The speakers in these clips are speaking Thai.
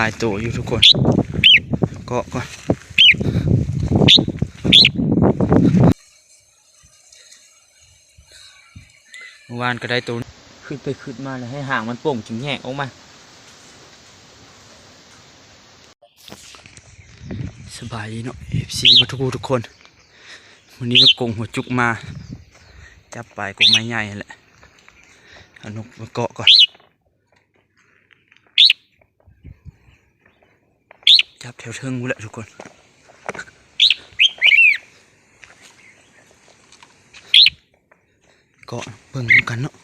ลายตัวอยู่ทุกคน เกาะก่อนเมื่อวานก็ได้ตัวขึ้นไปขึ้นมาเลยให้ห่างมันโป่งจึงแยกออกมา สบายดีเนาะ FC มาทุกคนทุกคน วันนี้ก็กงหัวจุกมา จับปลายกงไม้ใหญ่แหละเอานกมาเกาะก่อน จับแถวเทิงกูแหละทุกคน เกาะเบิ่งนำกันเนาะ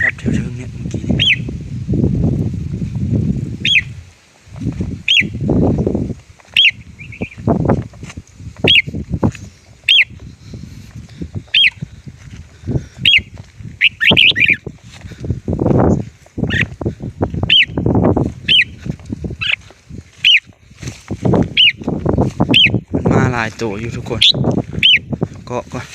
จับแถวเทิงเนี่ยเมื่อกี้นี่มันมาหลายตัวอยู่ทุกคนเกาะก่อน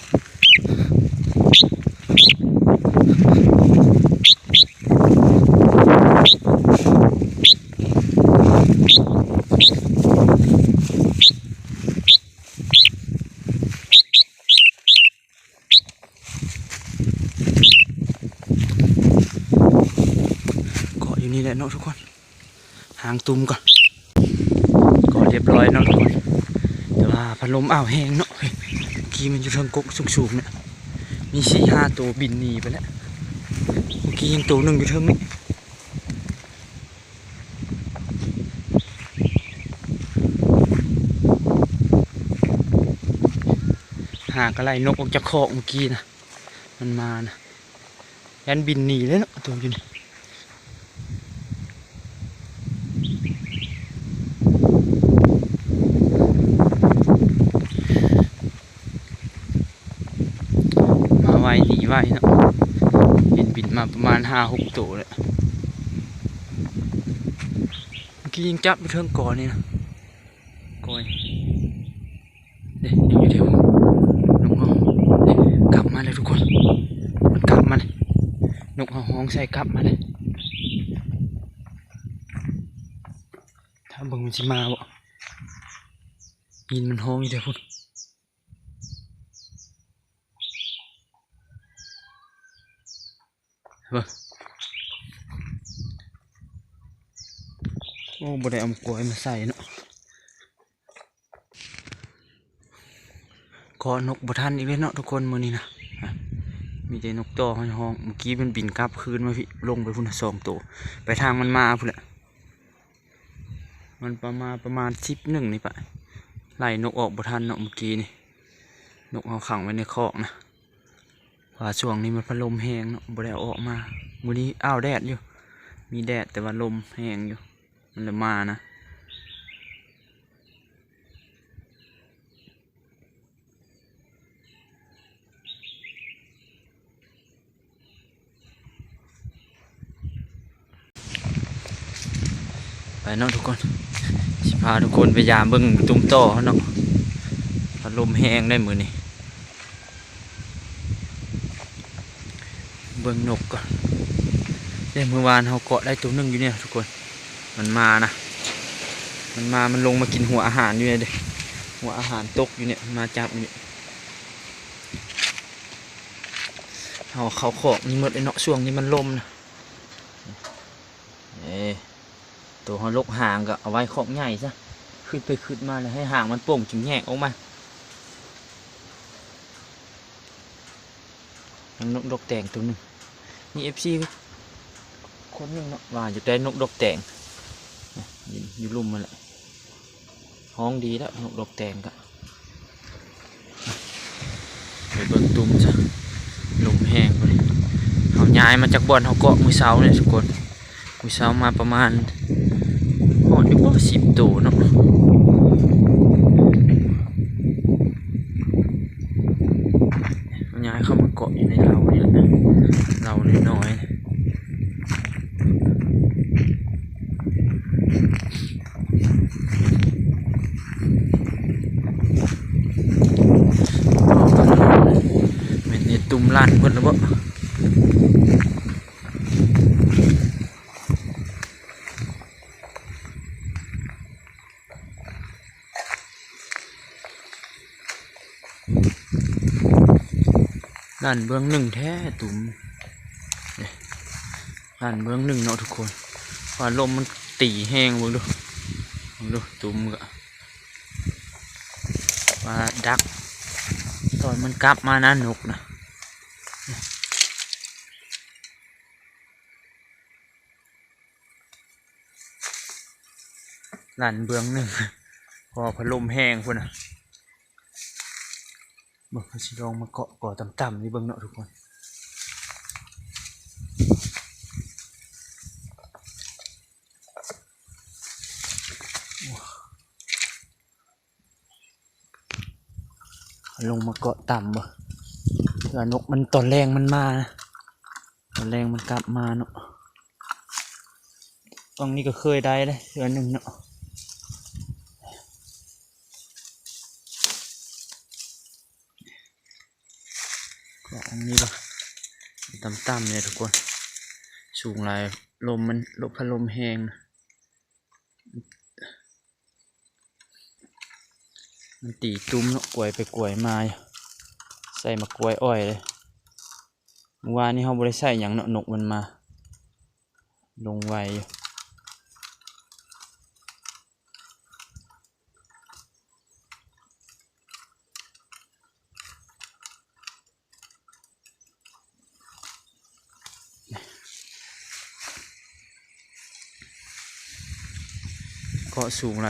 เกาะอยู่นี่แหละเนาะทุกคน หางตุ้มก่อนเกาะเรียบร้อยเนาะทุกคน พัดลมอ้าวแห้งเนาะเฮ้ยกี้มันอยู่เทางกกสูงๆเนี่ยมีสี่ห้าตัวบินหนีไปแล้วเมื่อกี้ยังตัวหนึ่งอยู่เทิงนี่หากอะไรนกออกจากคอกเมื่อกี้นะมันมานะยันบินหนีเลยเนาะตัวอยู่นี่ มา ไวหนีไวเนาะบินบินมาประมาณห้าหกตัวเลยเมื่อกี้ยิงจับไปเทิงก่อนนี่นะก่อยเด็กอยู่เดียวน้องเอาเด็กลับมาเลยทุกคน มันกลับมาเลยนกห้องใส่กลับมาเลยถ้าเบิ่งมันสิมาบ่ยินมันห้องอยู่เดียวพุ่น เบิ่ง โอ้บ่ได้เอากล้วยมาใส่เนาะขอนกบ่ทันอีกเลยเนาะทุกคนมื้อนี้นะมีแต่นกต่อห้องห้องเมื่อกี้มันบินกลับคืนมาพี่ลงไปพุ่นน่ะสองตัวไปทางมันมาพุ่นแหละมันประมาณประมาณสิบหนึ่งนี่ปะไล่นกออกบ่ทันเนาะเมื่อกี้นี่นกเอาขังไว้ในคอกนะ ว่าช่วงนี้มันพัดลมแห้งเนาะบ่ได้ออกมามื้อนี้อ้าวแดดอยู่ มีแดดแต่ว่าลมแห้งอยู่ มันเลยมานะไปเนาะทุกคนสิพาทุกคนไปยามเบิ่งตุ้มต่อเขาเนาะพัดลมแห้งได้มือนี้ เบิ่งนกก่อนเดี๋ยวเมื่อวานเขาเกาะได้ตัวหนึงอยู่เนี่ยทุกคน มันมานะ มันมา มันลงมากินหัวอาหารอยู่เนี่ยเด็หัวอาหารตกอยู่เนี่ย มาจับอยู่เนี่ยเอาเขาขอกนี่หมดเลยเนาะช่วงนี้มันลมนะเอตัวเขาลกหางก็เอาไว้ขอกใหญ่ซะ ขึ้นไปขึ้นมาเลยให้หางมันโป่งจึงแยกออกมายังนกดกแตงตัวหนึง นี่เอฟซีคนหนึงเนาะว่าจะได้นกดอกแตงนะอยู่อยู่ลุ่มมันแหละห้องดีแล้วนกดอกแตงก็ไปเบิ่งตุ่มจ้ะลมแห้งไปเลยเขาย้ายมาจากบ่อนเขาเกาะมือเสาเนี่ยทุกคนมือเสามาประมาณหอดอยู่ว่าสิบตัวเนาะเขาย้ายเข้ามาเกาะอยู่ในเรานี่แหละเราน้อยๆ เป็นใน ตุ่มลั่นเพิ่นแล้วบ่ลั่นเบื้องหนึ่งแท้ตุ่มนี่ลั่นเบื้องหนึ่งเนาะทุกคนว่าลมมันตีแห้งเบิ่งดูบึงดูตุ่มก็ว่าดักตอนมันกลับมานะนกนะ หลันเบื้องหนึ่งพอพัดลมแห้งพุ่นนะบิ่งเขาสิลองมาเกาะก่อต่ำๆนี่เบิ่งเนาะทุกคนลงมาเกาะต่ำบ่เผื่อนกมันตอนแรงมันมานะตอนแรงมันกลับมาเนาะตรงนี้ก็เคยได้เลยเดือนหนึ่งเนาะ เกตรงนี้บ่ต่ำๆเนี่ยทุกคน สูงลายลมมันลมพัดลมแห้งนะมันตีตุ้มเนาะกล้วยไปกล้วยมาใส่มากล้วยอ้อยเลยเมื่อวานนี้เขาบริใส่หยังเนาะนกมันมา ลงไวอยู่ เกาะสูงหล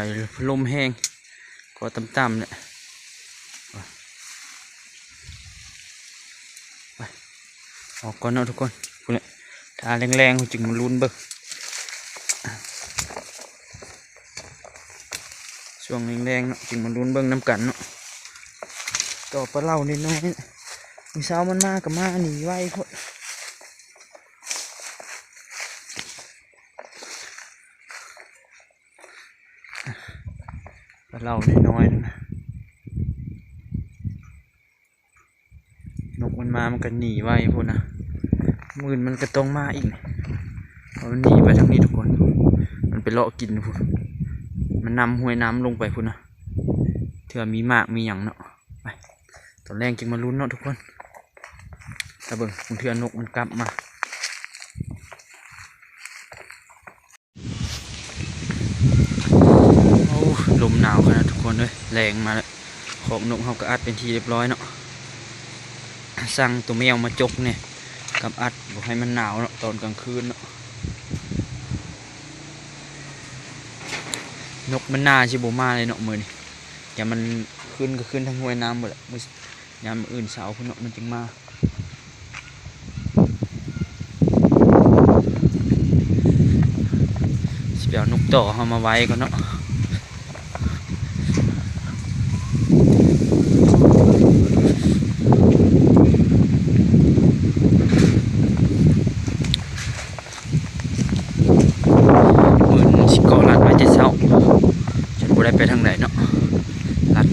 ลมแห้งก็ต่ำๆเนี่ยไปออกก่อนเนาะทุกคนพูดเลยถ้าแรงๆจึงมาลุ้นเบิกช่วงแรงๆเนาะจึงมาลุ้นเบิ้งน้ำกันเนาะต่อปลาเล่านิดน้อยมีเช้ามันมากกับมาหนีไว้พดปลา เล่านิดน้อยๆนะนกมันมามันก็หนีไว้พุ่นะมืนมันก็ต้องมาอีกนี่เพราะมันหนีไปทางนี้ทุกคน มันไปเลาะกินพุ่นมันนำห้วยน้ำลงไปพุ่นะเถื่อมีหมากมีอย่างเนาะไปตอนแรกจึงมาลุ้นเนาะทุกคนถ้าเบิ่งบางเถื่อนกมันกลับมา โอ้ล มหนาวขนาดทุกคนเลยแรงมาแล้วของนกเขาก็อัดเป็นทีเรียบร้อยเนาะสั่งตัวแมวมาจกเนี่ยกับอัดบอกให้มันหนาวเนาะตอนกลางคืนเนาะนกมันน่าชิบมาเลยเนาะมือนี่อย่ามันขึ้นก็ขึ้นทั้งห้วยน้ำหมดแหละมื้อยามอื่นเสาร์พุ่นเนาะมันจึงมาสิไปเอานกต่อเขามาไว้ก่อนเนาะมือนี้สิเกาะลัดไว้แต่เช้าฉันบ่ได้ไปทางไหนเนาะลัด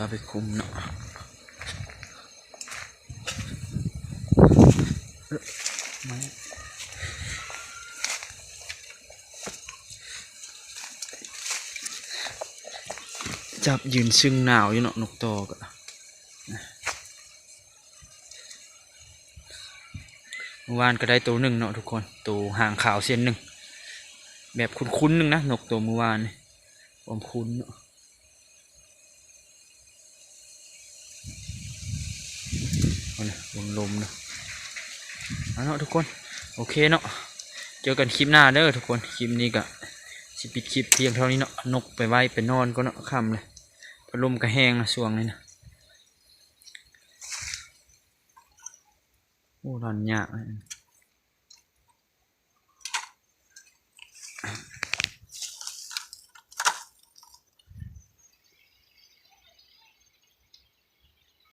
เสือไปคุมเนาะไม่จับยืนซึ่งหนาวอยู่เนาะนกตอกอะเมื่อวานก็ได้ตัวหนึ่งเนาะทุกคน ตัวหางขาวเส้นหนึ่ง แบบคุ้นๆหนึ่งนะนกตัวเมื่อวานนี่ความคุ้นเนาะเอาเนี่ยลมลมๆเนาะเอาเนาะทุกคน โอเคเนาะ เจอกันคลิปหน้าเด้อทุกคน คลิปนี้ก็สิปิดคลิปเพียงเท่านี้เนาะ นกไปไว้ไปนอนก็เนาะค่ำเลยพัดลมกระแหงนะช่วงนี้นะ โอ้ร้อนยากเลย